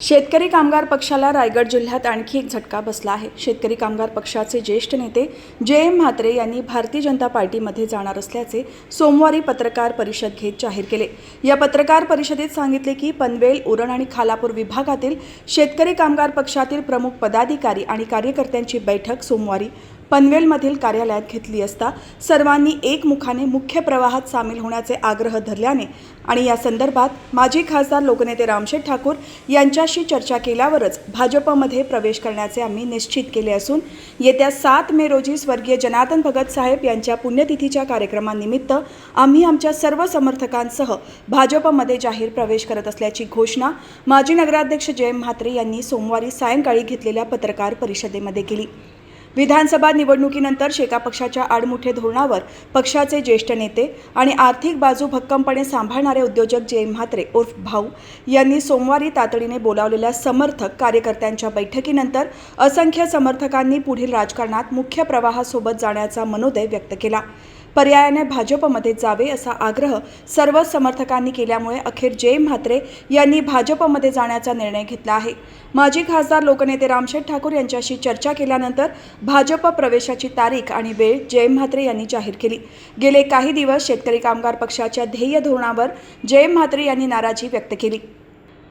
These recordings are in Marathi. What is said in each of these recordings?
शेतकरी कामगार पक्षाला रायगड जिल्ह्यात आणखी एक झटका बसला आहे. शेतकरी कामगार पक्षाचे ज्येष्ठ नेते जे एम म्हात्रे यांनी भारतीय जनता पार्टीमध्ये जाणार असल्याचे सोमवारी पत्रकार परिषद घेत जाहीर केले. या पत्रकार परिषदेत सांगितले की पनवेल उरण आणि खालापूर विभागातील शेतकरी कामगार पक्षातील प्रमुख पदाधिकारी आणि कार्यकर्त्यांची बैठक सोमवारी पनवेलमधील कार्यालयात घेतली असता सर्वांनी एकमुखाने मुख्य प्रवाहात सामील होण्याचे आग्रह धरल्याने आणि या संदर्भात माजी खासदार लोकनेते रामशेठ ठाकूर यांच्याशी चर्चा केल्यावरच भाजपमध्ये प्रवेश करण्याचे आम्ही निश्चित केले असून येत्या सात मे रोजी स्वर्गीय जनार्दन भगत साहेब यांच्या पुण्यतिथीच्या कार्यक्रमानिमित्त आम्ही आमच्या सर्व समर्थकांसह भाजपमध्ये जाहीर प्रवेश करत असल्याची घोषणा माजी नगराध्यक्ष जयंत म्हात्रे यांनी सोमवारी सायंकाळी घेतलेल्या पत्रकार परिषदेमध्ये केली. विधानसभा निवडणुकीनंतर शेका पक्षाच्या आडमुठे धोरणावर पक्षाचे ज्येष्ठ नेते आणि आर्थिक बाजू भक्कमपणे सांभाळणारे उद्योजक जय म्हात्रे उर्फ भाऊ यांनी सोमवारी तातडीने बोलावलेल्या समर्थक कार्यकर्त्यांच्या बैठकीनंतर असंख्य समर्थकांनी पुढील राजकारणात मुख्य प्रवाहासोबत जाण्याचा मनोदय व्यक्त केला. पर्यायाने भाजपमध्ये जावे असा आग्रह सर्व समर्थकांनी केल्यामुळे अखेर जय म्हात्रे यांनी भाजपमध्ये जाण्याचा निर्णय घेतला आहे. माजी खासदार लोकनेते रामशेठ ठाकूर यांच्याशी चर्चा केल्यानंतर भाजप प्रवेशाची तारीख आणि वेळ जय म्हात्रे यांनी जाहीर केली. गेले काही दिवस शेतकरी कामगार पक्षाच्या ध्येय धोरणावर जय म्हात्रे यांनी नाराजी व्यक्त केली.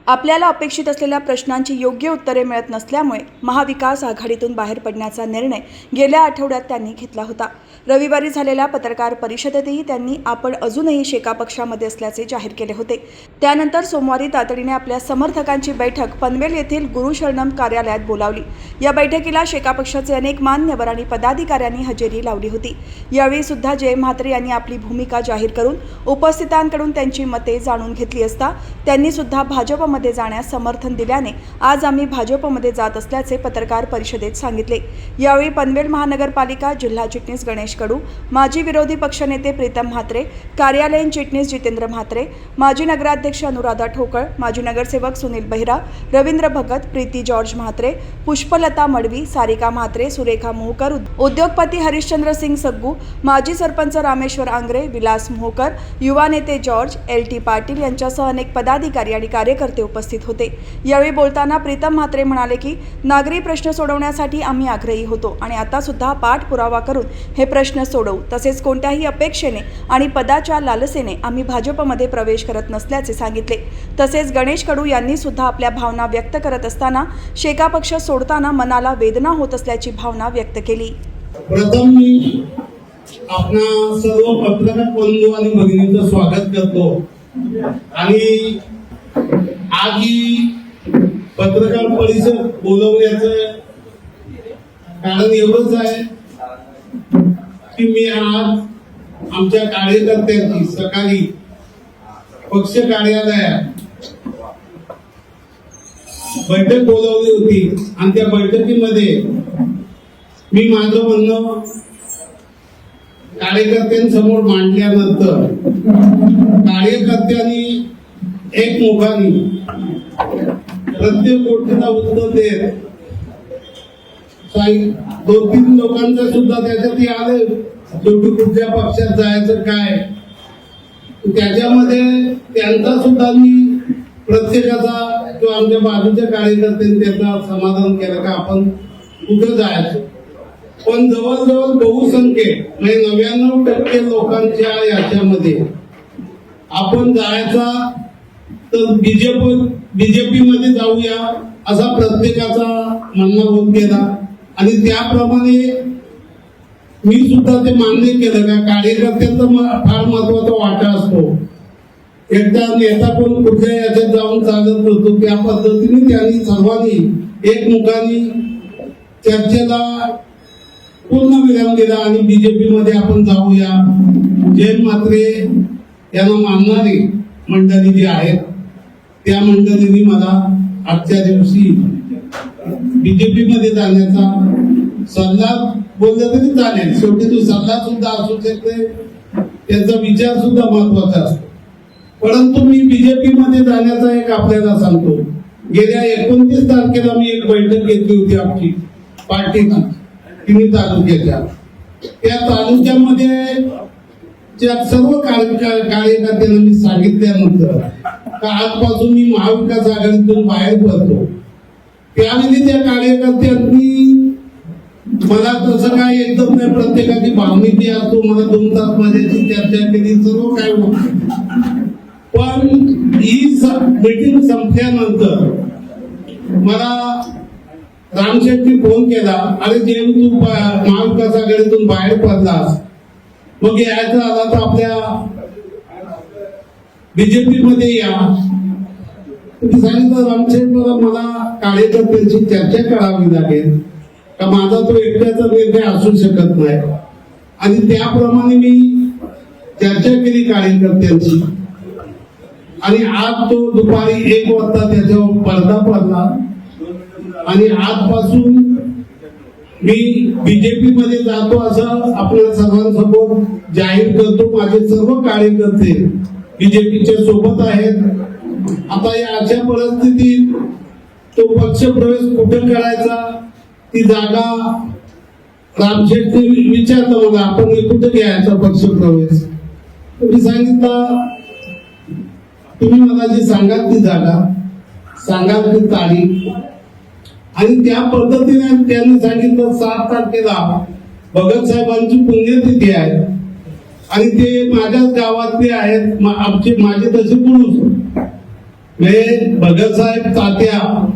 आपल्याला अपेक्षित असलेल्या प्रश्नांची योग्य उत्तरे मिळत नसल्यामुळे महाविकास आघाडीतून बाहेर पडण्याचा निर्णय गेल्या आठवड्यात त्यांनी घेतला होता. रविवारी झालेल्या पत्रकार परिषदेतही त्यांनी आपण अजूनही शेका पक्षामध्ये असल्याचे जाहीर केले होते. त्यानंतर सोमवारी तातडीने आपल्या समर्थकांची बैठक पनवेल येथील गुरुशरणम कार्यालयात बोलावली. या बैठकीला शेका पक्षाचे अनेक मान्यवर आणि पदाधिकाऱ्यांनी हजेरी लावली होती. यावेळी सुद्धा जय म्हात्रे यांनी आपली भूमिका जाहीर करून उपस्थितांकडून त्यांची मते जाणून घेतली असता त्यांनी सुद्धा भाजपमध्ये जाण्यास समर्थन दिल्याने आज आम्ही भाजपमध्ये जात असल्याचे पत्रकार परिषदेत सांगितले. यावेळी पनवेल महानगरपालिका जिल्हा चिटणीस गणेश कडू माजी विरोधी पक्षनेते प्रीतम म्हात्रे कार्यालयीन चिटणीस जितेंद्र म्हात्रे माजी नगराध्यक्ष अनुराधा ठोकळ माजी नगरसेवक सुनील बहिरा रवींद्र भगत प्रीती जॉर्ज म्हात्रे पुष्पलता मडवी सारिका म्हात्रे सुरेखा मोहकर उद्योगपती हरिश्चंद्र सिंग सग्गू माजी सरपंच रामेश्वर आंग्रे विलास मोहकर युवा नेते जॉर्ज एल टी पाटील यांच्यासह अनेक पदाधिकारी आणि कार्यकर्ते उपस्थित होते. यावेळी बोलताना प्रीतम म्हात्रे म्हणाले की नागरी प्रश्न सोडवण्यासाठी आम्ही आग्रही होतो आणि आता सुद्धा पाठपुरावा करून हे प्रश्न सोडवू. तसेच कोणत्याही अपेक्षेने आणि पदाच्या लालसेने आम्ही भाजपमध्ये प्रवेश करत नसल्याचे सांगितले. तसेच गणेश कडू यांनी सुद्धा आपल्या भावना व्यक्त करत असताना शेका पक्ष सोडताना मनाला वेदना होत असल्याची भावना व्यक्त केली. प्रथम मी आपणा सर्व पत्रकार बंधू आणि भगिनीचं स्वागत करतो. आणि आगी पत्रकार परिषद बोलवण्याचं कारण एवढंच आहे की मी आज आमच्या कार्यकर्त्यांची सकाळी पक्ष कार्यालयात बैठक बोलवली होती आणि त्या बैठकीमध्ये मी माझं म्हणणं कार्यकर्त्यांसमोर मांडल्यानंतर कार्यकर्त्यांनी एकमुखाने प्रत्येक गोष्टीला उत्तर देत. काही दोन तीन लोकांचं सुद्धा त्याच्यात हे आले. शेवटी कुठल्या पक्षात जायचं काय? त्याच्यामध्ये त्यांचा सुद्धा मी प्रत्येकाचा किंवा आमच्या बाजूच्या कार्यकर्त्यांनी त्याचा समाधान केलं का आपण कुठं जायचं? पण जवळजवळ बहुसंख्ये म्हणजे नव्याण्णव टक्के लोकांच्या याच्यामध्ये आपण जायचा तर बीजेपी बीजेपी मध्ये जाऊया असा प्रत्येकाचा म्हणणं होत गेला. आणि त्याप्रमाणे मी सुद्धा ते मान्य केलं का कार्यकर्त्यांचा म- फार महत्त्वाचा वाटा असतो. एकदा नेता पण कुठल्या याच्यात जाऊन चालत नसतो त्या पद्धतीने त्यांनी सर्वांनी एकमुखाने चर्चेला पूर्ण विराम दिला आणि बीजेपी मध्ये आपण जाऊया. जैन मात्रे यांना मानणारी मंडळी जी आहेत त्या मंडळींनी मला आजच्या दिवशी बीजेपी मध्ये जाण्याचा सल्ला बोलला तरी चालेल. शेवटी तो सल्ला सुद्धा असू शकते. त्यांचा विचार सुद्धा महत्त्वाचा असतो. परंतु मी बीजेपी मध्ये जाण्याचा एक आपल्याला सांगतो. गेल्या एकोणतीस तारखेला मी एक बैठक घेतली होती आमची पार्टीची तिन्ही तालुक्याच्या. त्या तालुक्यामध्ये त्या सर्व कार्यकर्त्यांना मी सांगितल्यानंतर का आजपासून मी महाविकास आघाडीतून बाहेर पडतो त्यावेळी त्या कार्यकर्त्यांनी मला तसं काय एकदम नाही प्रत्येकाची भावनिकी असतो मला दोन तास माझ्याशी चर्चा केली सर्व काय होत. पण ही मीटिंग संपल्यानंतर मला रामशेट्टी फोन केला अरे जेव्हा तू महाविकास आघाडीतून बाहेर पडलास. मग यायचं आला तर आपल्या बीजेपी मध्ये या सांगितलं रामशेठ मला मला कार्यकर्त्यांची चर्चा करावी लागेल. का माझा तो एकट्याचा निर्णय असू शकत नाही. आणि त्याप्रमाणे मी चर्चा केली कार्यकर्त्यांची आणि आज तो दुपारी एक वाजता त्याच्यावर पडदा पडला. आणि आजपासून मी बीजेपी मध्ये जातो असं आपल्या सर्वांसमोर जाहीर करतो. माझे सर्व कार्यकर्ते बीजेपीच्या सोबत आहेत. आता या अशा परिस्थितीत तो पक्ष प्रवेश कुठे करायचा? ती जागा रामशेट्टी विचारलं बघा आपण कुठे घ्यायचा पक्ष प्रवेश? तुम्ही सांगितलं तुम्ही मला जी सांगाल ती जागा सांगाल ती तारीख. आणि त्या पद्धतीने त्यांनी सांगितलं सात तारखेला भगत साहेबांची पुण्यतिथी आहे. आणि ते माझ्याच गावातले आहेत. मा- आमचे माझे तसे पुरुष. म्हणजे भगतसाहेब तात्या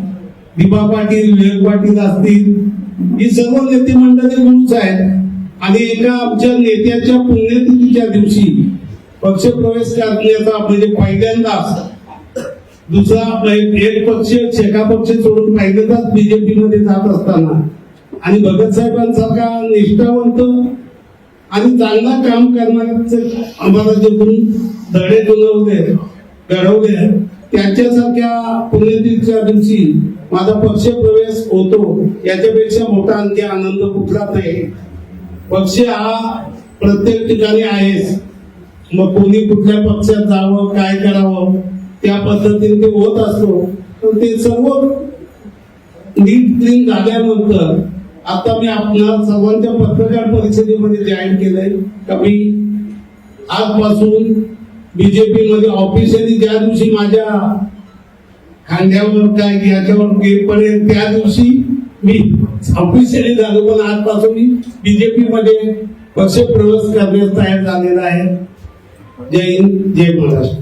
दिबा पाटील विवेक पाटील असतील. ही सर्व नेते मंडळी पुरुष आहेत. आणि एका आमच्या नेत्याच्या पुण्यतिथीच्या दिवशी पक्ष प्रवेश करण्याचा म्हणजे पहिल्यांदाच. दुसरा म्हणजे एक पक्ष शेका पक्ष सोडून पहिल्यांदाच बीजेपी मध्ये जात असताना. आणि भगत साहेबांसारखा निष्ठावंत आणि चांगला काम करणाऱ्यांचे आम्हाला जे गुरु धडे घडवले घडवले त्यांच्यासारख्या पुण्यतिथीच्या दिवशी माझा पक्ष प्रवेश होतो याच्यापेक्षा मोठा आणखी आनंद कुठलाच नाही. पक्ष हा प्रत्येक ठिकाणी आहेच. मग कोणी कुठल्या पक्षात जावं काय करावं त्या पद्धतीने ते होत असतो. पण ते सर्व नीट क्लीन झाल्यानंतर आता मी आपल्या सर्वांच्या पत्रकार परिषदेमध्ये जाहीर केलंय. का मी आजपासून बीजेपी मध्ये ऑफिशियली ज्या दिवशी माझ्या खांद्यावर काय याच्यावर पडेल त्या दिवशी मी ऑफिशियली झालो. पण आजपासून मी बीजेपी मध्ये पक्ष प्रवेश करण्यास तयार झालेला आहे. जय हिंद जय महाराष्ट्र.